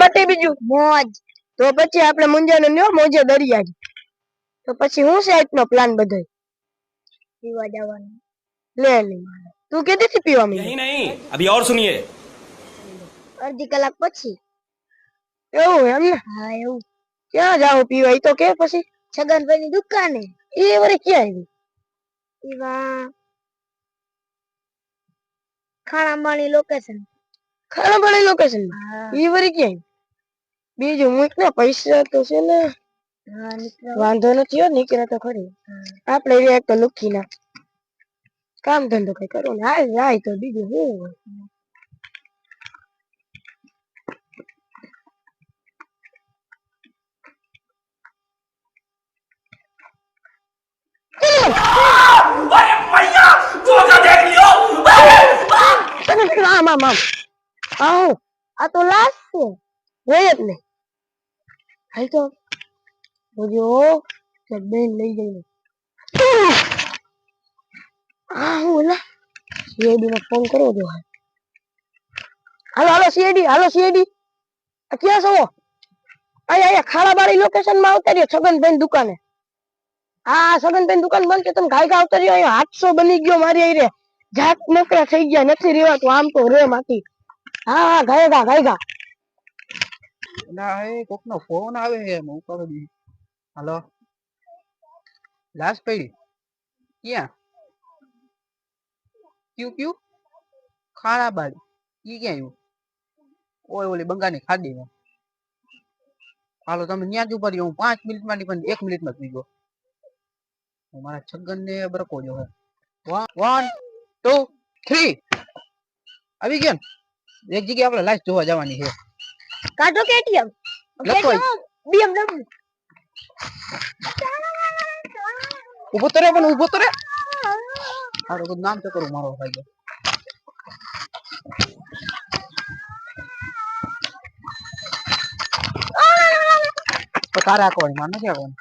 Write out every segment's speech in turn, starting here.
માટે બીજું? મોજ. તો પછી આપણે મુંજાને ન્યો મોજે દરિયા તો પછી હું સાઈટ નો પ્લાન બધાય પીવા જવાનું. લે લે તું કે દીધી પીવા મી નહીં નહીં. અભી ઓર સુનિએ અડધી કલાક પછી. એવું એમ ને? હા એવું. ક્યાં જાવ પીવા? એ તો કે પછી. છગનભાઈ ની દુકાને. એ વરે ક્યાં આવી? પીવા ખાણાંબાણી લોકેશન ખાણાંબાણી લોકેશન એ વરે ક્યાં આવી? બીજું મૂક ને પૈસા તો છે ને વાંધો નથી હો નીકળે તો ખરી. આપણે એક તો લુખી ના. કામ ધંધો કઈ કરો ને. હાલ જાય તો બીજું શું હોય આમ આમ આમ. આવ. આ તો લાસ્ટ છે. હોય જ ને હાલ તો બોલ્યો, કે બેન લઈ જઈને આ હું ઓલા સીઆઈડી માં ફોન કરવો જો હાલ. હાલો સીઆઈડી હાલો સીઆઈડી ક્યાં છો? અહીંયા અહીંયા ખાડાબારી લોકેશનમાં આવતા રહ્યો છગનભાઈ દુકાને. હા છગનભાઈ દુકાન બંધ છે, તમે ગા આવતા રહ્યો, અહીંયા હાથસો બની ગયો મારી અહીં રે જાત નકરા થઈ ગયા, નથી રેવાતું, આમ તો રે માથી હા હા ગાય ગા ગાય ગા ના એ કોક નો ફોન આવે છે હું કરું દી હાલો લાસ્ટ પડી ક્યાં ક્યુ ક્યુ ખાડા બારી ઈ ક્યાં આવ્યું ઓય ઓલી બંગાની ખાડી માં હાલો તમે ન્યા જ ઉભા રહ્યો હું પાંચ મિનિટ માં પણ એક મિનિટ માં થઈ ગયો હું મારા છગન ને બરકો જો હે વન ટુ થ્રી આવી ગયા ને એક જગ્યાએ આપણે લાસ્ટ જોવા જવાની છે કાઢો કે એટીએમ લખો BMW ઊભો તો રે પણ ઊભો તો રે. હારો બધું નામ તો કરું મારો ભાઈ તો. કારા કોણ? માર નથી કોણ?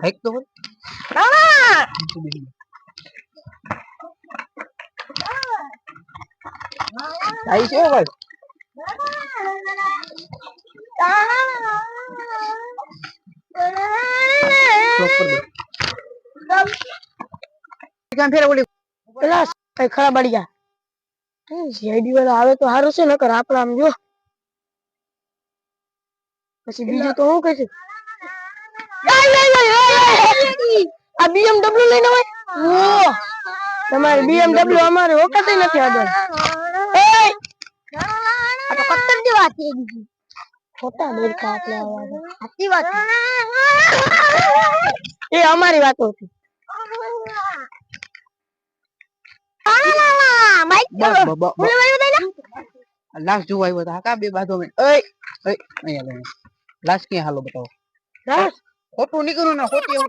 હાઈક તો બોલ આઈ છે ભાઈ. કરી ફેર ઓલી પેલા કઈ ખરાબ અડી ગયા સીઆઈડી વાળા આવે તો સારું છે નકર આપડા આમ જો પછી બીજું તો હું કહીશું આ BMW લઈને હોય ઓ તમારી BMW અમારે વખત નથી આગળ એય! આ તો કત્તરની વાત છે બીજી ખોટા દેડકા આપણે આવવાનું. સાચી વાત એ અમારી વાતો હતી. લાસ્ટ જોવા આવ્યો તો કા બે અહીંયા લાસ્ટ ક્યાં હાલો બતાવો. ખોટું નીકળ્યું ને ખોટી એવું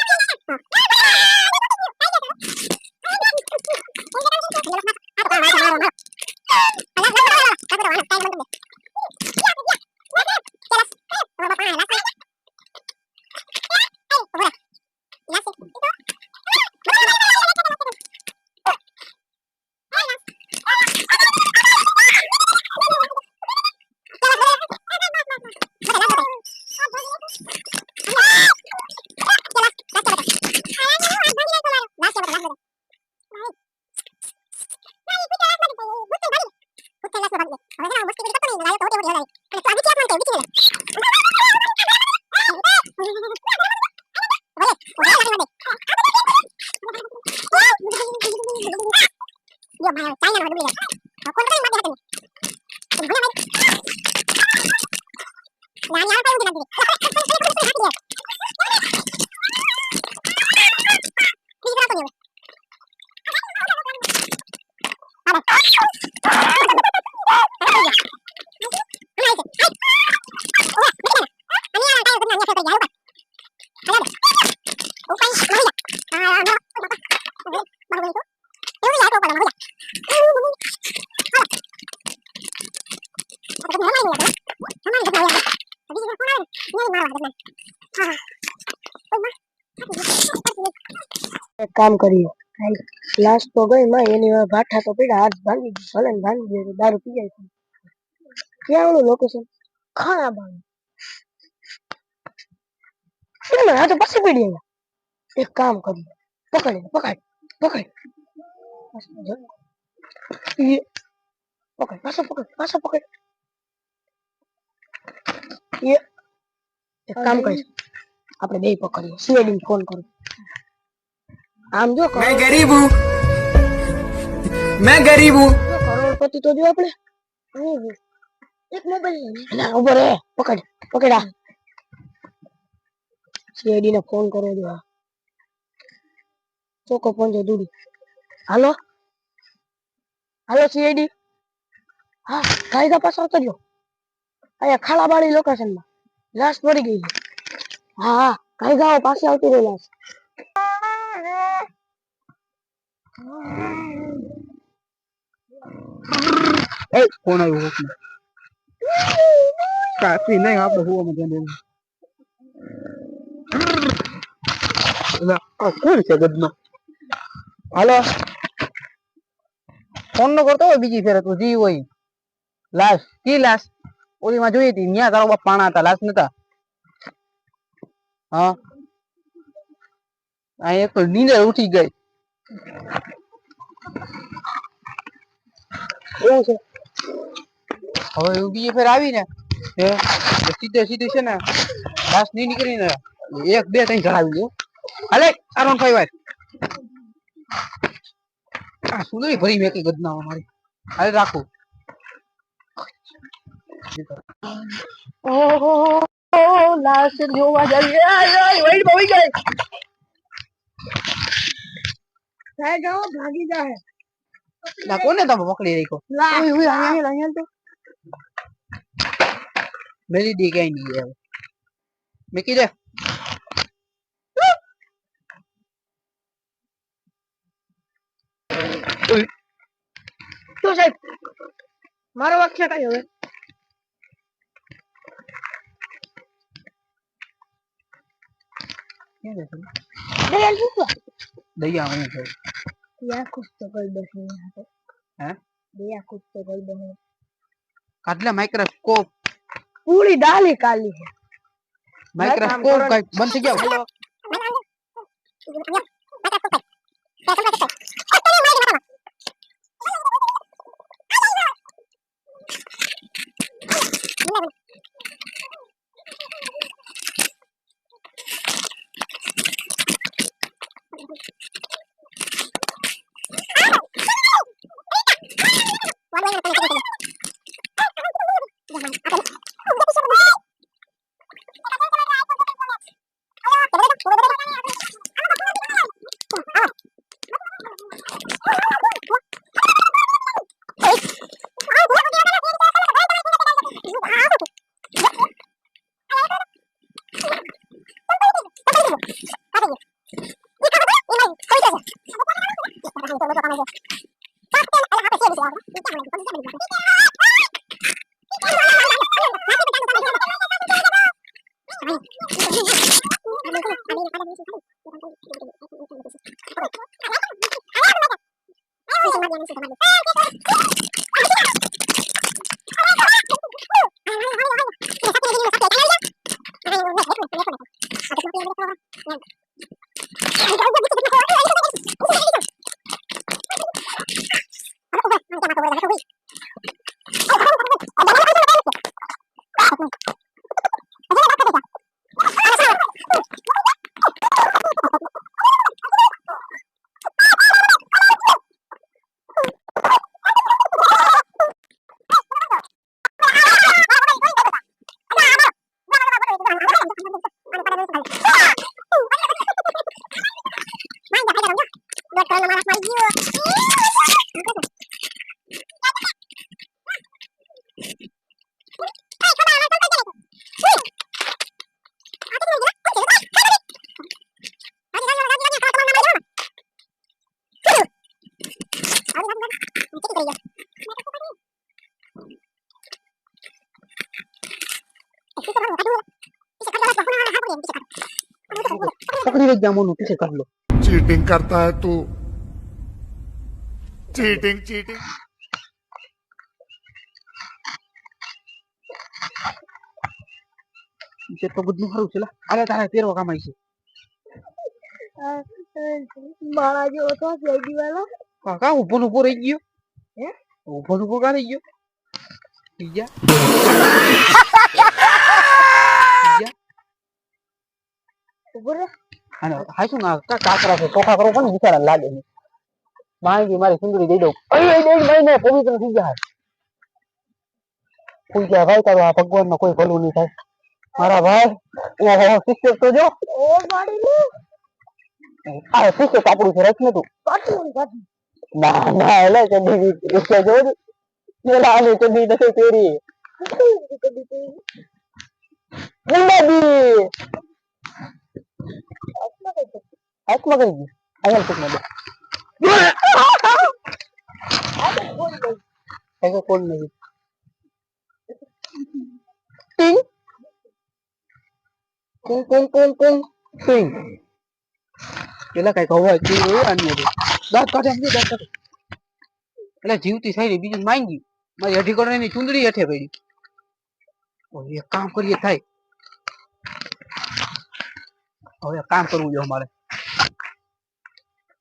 કામ કરીએ લાસ્ટ તો ગઈ માં એની વાંહે ભાઠા તો પીડા હાથ ભાંગી ગઈ ભલે ને ભાંગી ગઈ દારૂ પી જાય ક્યાં ઓલું લોકેશન ખાણા બાંગ મને હાથે પાછી પડી અહીંયા એક કામ કરીએ પકડી પકડ પકડ એ પકડ પાછો પકડ પાછો પકડ એ એક કામ કરીશ આપણે બે પકડીએ સીઆઈડી ને ફોન કરું આમ જો મેં ગરીબ હું. મેં ગરીબ હું. કરોડપતિ તો જો આપણે. એક મોબાઈલ ના ઊભો રે પકડ પકડ આ સીઆઈડી ને ફોન કરો જો ચોકો ફોન જો હાલો? હાલો સીઆઈડી હા કાયદા પાછળ કરજો અહીંયા ખાલાબાળી લોકેશનમાં લાશ પડી ગઈ હા હા કાયદાઓ પાસે આવતી રહી લાશ. એ હાલો ફોન કરતો હોય બીજી ફેરે જી હોય લાશ કી લાશ ઓલીમાં જોઈ હતી ન્યા તારો બાપ પાણા હતા લાશ નતા હા એક નીંદર ઉઠી ગઈ હવે એવું બીજી ફેર આવી ને હે તો સીધે સીધી છે ને ઘાસ નહીં નીકળીને એક બે ત્રણ ચડાવી દો હાલે આરોન ફાઈવ વાર આ સુંદરી ભરી મેકી ગદના મારી હાલે રાખું ઓહો લાશ જોવા જઈએ આય આય વેઇટ ભાઈ ગઈ સાહેબ જાઓ ભાગી જાય ના કોને તમે પકડી રાખ્યો લા ઓય ઓય અહીંયા અહીંયા તો મેલી દી કઈ નહીં હવે મેકી દે તો સાહેબ મારો વાક્ય કઈ હવે ક્યાં છે दैया हूँ तो या कुछ तो कर बहन यहाँ हैं दैया कुछ तो कर बहन काटले माइक्रोस्कोप पूरी दाल काली है माइक्रोस्कोप का बंद गया हेलो Apple. ગયા પકડી લઈ ગયા મોનું પીછે કાઢ લો चीटिंग करता है तू चीटिंग चीटिंग તે તો બધું સારું છે લા. આલે તારે પહેરવા કામ આવી છે મારા જેવો તો સીઆઈડી વાળો કાકા ઉભો ને ઉભો રહી ગયો હે? ઉભો ને ઉભો કા રહી ગયો બીજા બીજા ઉભો રે અને હાચું ના કાકરા છે ચોખા કરો પણ બિચારા લાગે નહીં માંગી મારી સુંદરી દઈ દઉં. અહીં દઈ મહિને પવિત્ર થઈ જાય. થઈ ગયા ભાઈ તારો આ ભગવાન નો કોઈ ભલું નહીં થાય. મારા ભાઈ ઓહો શિક્ષક તો જો. ઓ આ શિક્ષક આપણું છે રખ ને તું ના ના એટલે ચડી રિક્ષા જો પેલા આની ચડી નથી પહેરી. ગુલાબી. હાથમાં કઈ ગયું આયલ કુકમાં આ તો કોણ નહીં. ટિંગ ટિંગ ટિંગ ટિંગ ટિંગ ટિંગ પેલા કંઈક હોવા જીવ એવું આની હતું દાંત કાઢે સમજે દાંત કાઢે એટલે જીવતી સારી બીજું માંગી મારી અઢી કરોડની ચૂંદડી હેઠે પડી એક કામ કરીએ થાય હવે કામ કરવું જોઈએ અમારે.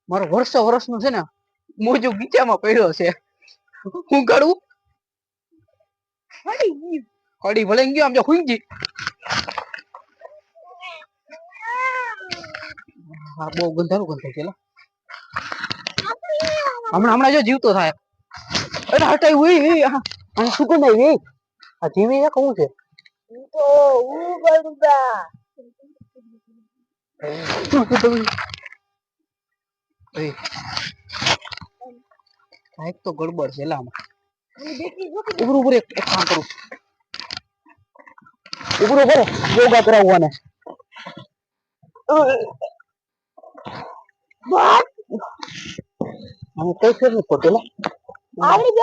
મારો વર્ષો વર્ષનો છે ને, મોજો ગીચામાં પડ્યો છે. હું કરું? કડી ભલે ગયો, આમ જો હુઈ હા, બહુ ગંધારું ગંધાઈ ગયેલા હમણાં હમણાં જો જીવતો થાય. અરે, હટાય ઉઈ આ આ શું ગંધાય ઉઈ આ જીવી છે કહું છે? તો હું એ કાંઈક તો ગડબડ છે લા ઉપર ઉભરું, એક કામ કરું. ઉપર ઉપર યોગા કરાવવાને. આમ કઈ ફેર નહીં પડતો, લા. આગળ બે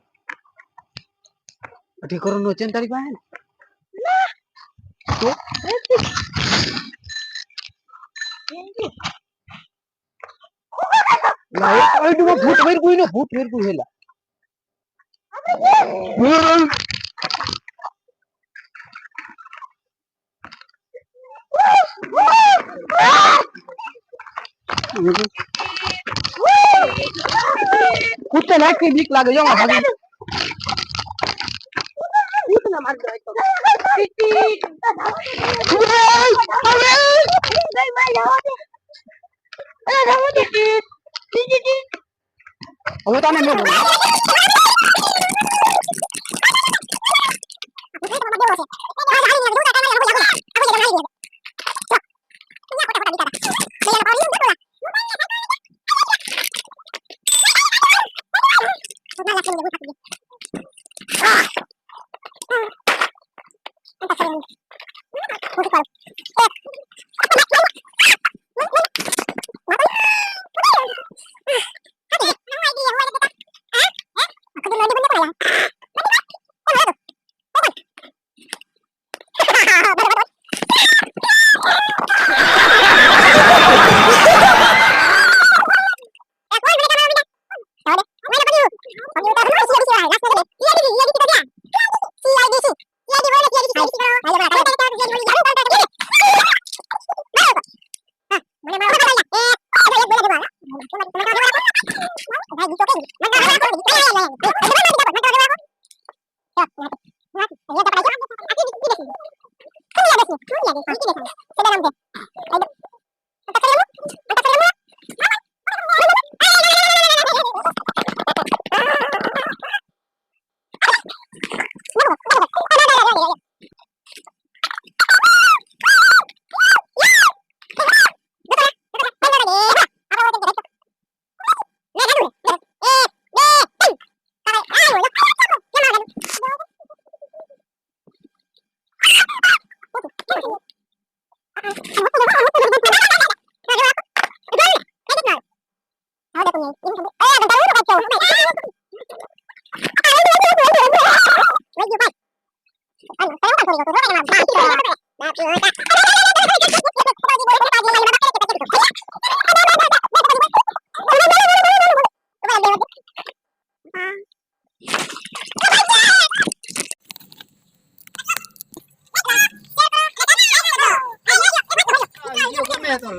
અઢી કરોડ નો છે ને. તારી પાસે તો લા એ આઈડીમાં ભૂત વેર કોઈ ને ભૂત વેર કોઈ હેલા. કૂદતે નાખી બીક લાગે જો આમાં ભાગી. 我们当面对不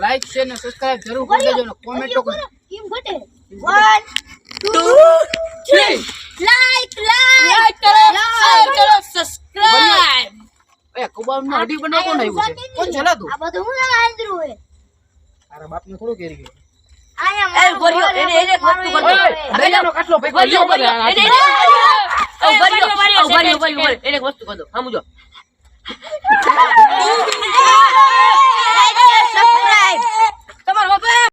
લાઈક શેર ને સબસ્ક્રાઇબ જરૂર કરી દેજો કોમેન્ટો કરો કેમ ઘટે. One two three like like કરો શેર કરો સબસ્ક્રાઇબ એ કબાબ નો અડી બનાવ કોણ આવ્યું છે? કોણ છે લા તું? આ બધું હું આંદરું હે તારા બાપ ને થોડું કેરી ગયું. આયા એ ગોરીઓ, એને એને વસ્તુ કરજો. બેલાનો કાટલો ભાઈ ગોરીઓ, ગોરીઓ, એને- એને- ગોરીઓ, ગોરીઓ, ગોરીઓ, ગોરીઓ. એને એક વસ્તુ કહી દઉં. સમજો